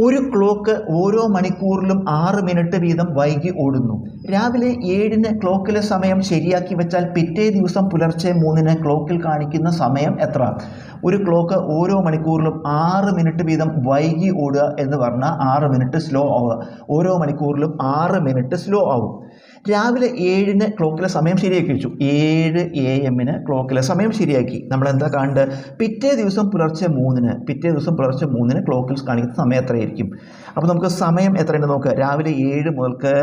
ഒരു ക്ലോക്ക് ഓരോ മണിക്കൂറിലും ആറ് മിനിറ്റ് വീതം വൈകി ഓടുന്നു. രാവിലെ ഏഴിന് ക്ലോക്കിലെ സമയം ശരിയാക്കി വെച്ചാൽ പിറ്റേ ദിവസം പുലർച്ചെ മൂന്നിന് ക്ലോക്കിൽ കാണിക്കുന്ന സമയം എത്ര? ഒരു ക്ലോക്ക് ഓരോ മണിക്കൂറിലും ആറ് മിനിറ്റ് വീതം വൈകി ഓടുക എന്ന് പറഞ്ഞാൽ ആറ് മിനിറ്റ് സ്ലോ ആവുക. ഓരോ മണിക്കൂറിലും ആറ് മിനിറ്റ് സ്ലോ ആവും. രാവിലെ ഏഴിന് ക്ലോക്കിലെ സമയം ശരിയാക്കി വെച്ചു. ഏഴ് എ എമ്മിന് ക്ലോക്കിലെ സമയം ശരിയാക്കി. നമ്മൾ എന്താ കാണേണ്ടത് പിറ്റേ ദിവസം പുലർച്ചെ മൂന്നിന് പിറ്റേ ദിവസം പുലർച്ചെ മൂന്നിന് ക്ലോക്കിൽ കാണിക്കുന്ന സമയം എത്രയായിരിക്കും അപ്പോൾ നമുക്ക് സമയം എത്രയുണ്ട് നോക്കുക രാവിലെ ഏഴ് മുതൽക്ക്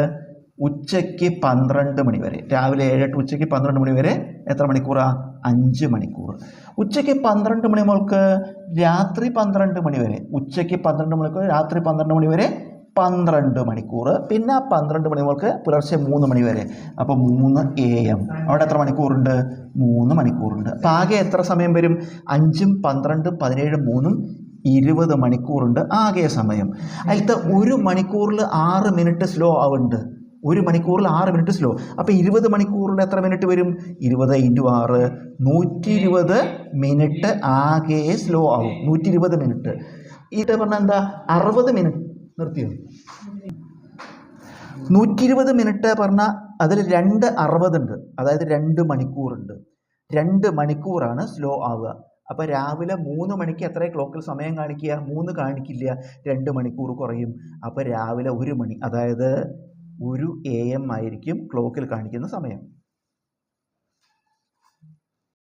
ഉച്ചയ്ക്ക് പന്ത്രണ്ട് മണി വരെ രാവിലെ ഏഴ് ടു ഉച്ചയ്ക്ക് പന്ത്രണ്ട് മണി വരെ എത്ര മണിക്കൂറാണ് അഞ്ച് മണിക്കൂർ. ഉച്ചയ്ക്ക് പന്ത്രണ്ട് മണി മുതൽക്ക് രാത്രി പന്ത്രണ്ട് മണി വരെ ഉച്ചയ്ക്ക് പന്ത്രണ്ട് മണിക്കൂർ രാത്രി പന്ത്രണ്ട് മണി വരെ പന്ത്രണ്ട് മണിക്കൂർ. പിന്നെ ആ പന്ത്രണ്ട് മണി മുതൽക്ക് പുലർച്ചെ മൂന്ന് മണി വരെ അപ്പോൾ മൂന്ന് എ എം. അവിടെ എത്ര മണിക്കൂറുണ്ട്? മൂന്ന് മണിക്കൂറുണ്ട്. അപ്പോൾ ആകെ എത്ര സമയം വരും? അഞ്ചും പന്ത്രണ്ടും പതിനേഴും മൂന്നും ഇരുപത് മണിക്കൂറുണ്ട് ആകെ സമയം. അതിലത്തെ ഒരു മണിക്കൂറിൽ ആറ് മിനിറ്റ് സ്ലോ ആവുന്നുണ്ട്. ഒരു മണിക്കൂറിൽ ആറ് മിനിറ്റ് സ്ലോ. അപ്പോൾ ഇരുപത് മണിക്കൂറിൽ എത്ര മിനിറ്റ് വരും? ഇരുപത് ഇന്റു ആറ്. നൂറ്റി ഇരുപത് മിനിറ്റ് ആകെ സ്ലോ ആവും. നൂറ്റി ഇരുപത് മിനിറ്റ്. ഇത് പറഞ്ഞാൽ എന്താ? അറുപത് മിനിറ്റ്. നിർത്തിയോ? നൂറ്റി ഇരുപത് മിനിറ്റ് പറഞ്ഞാൽ അതിൽ രണ്ട് അറുപതുണ്ട്. അതായത് രണ്ട് മണിക്കൂറുണ്ട്. രണ്ട് മണിക്കൂറാണ് സ്ലോ ആവുക. അപ്പോൾ രാവിലെ മൂന്ന് മണിക്ക് എത്ര ക്ലോക്കിൽ സമയം കാണിക്കുക? മൂന്ന് കാണിക്കില്ല. രണ്ട് മണിക്കൂർ കുറയും. അപ്പോൾ രാവിലെ ഒരു മണി അതായത് ഒരു എ എം ആയിരിക്കും ക്ലോക്കിൽ കാണിക്കുന്ന സമയം.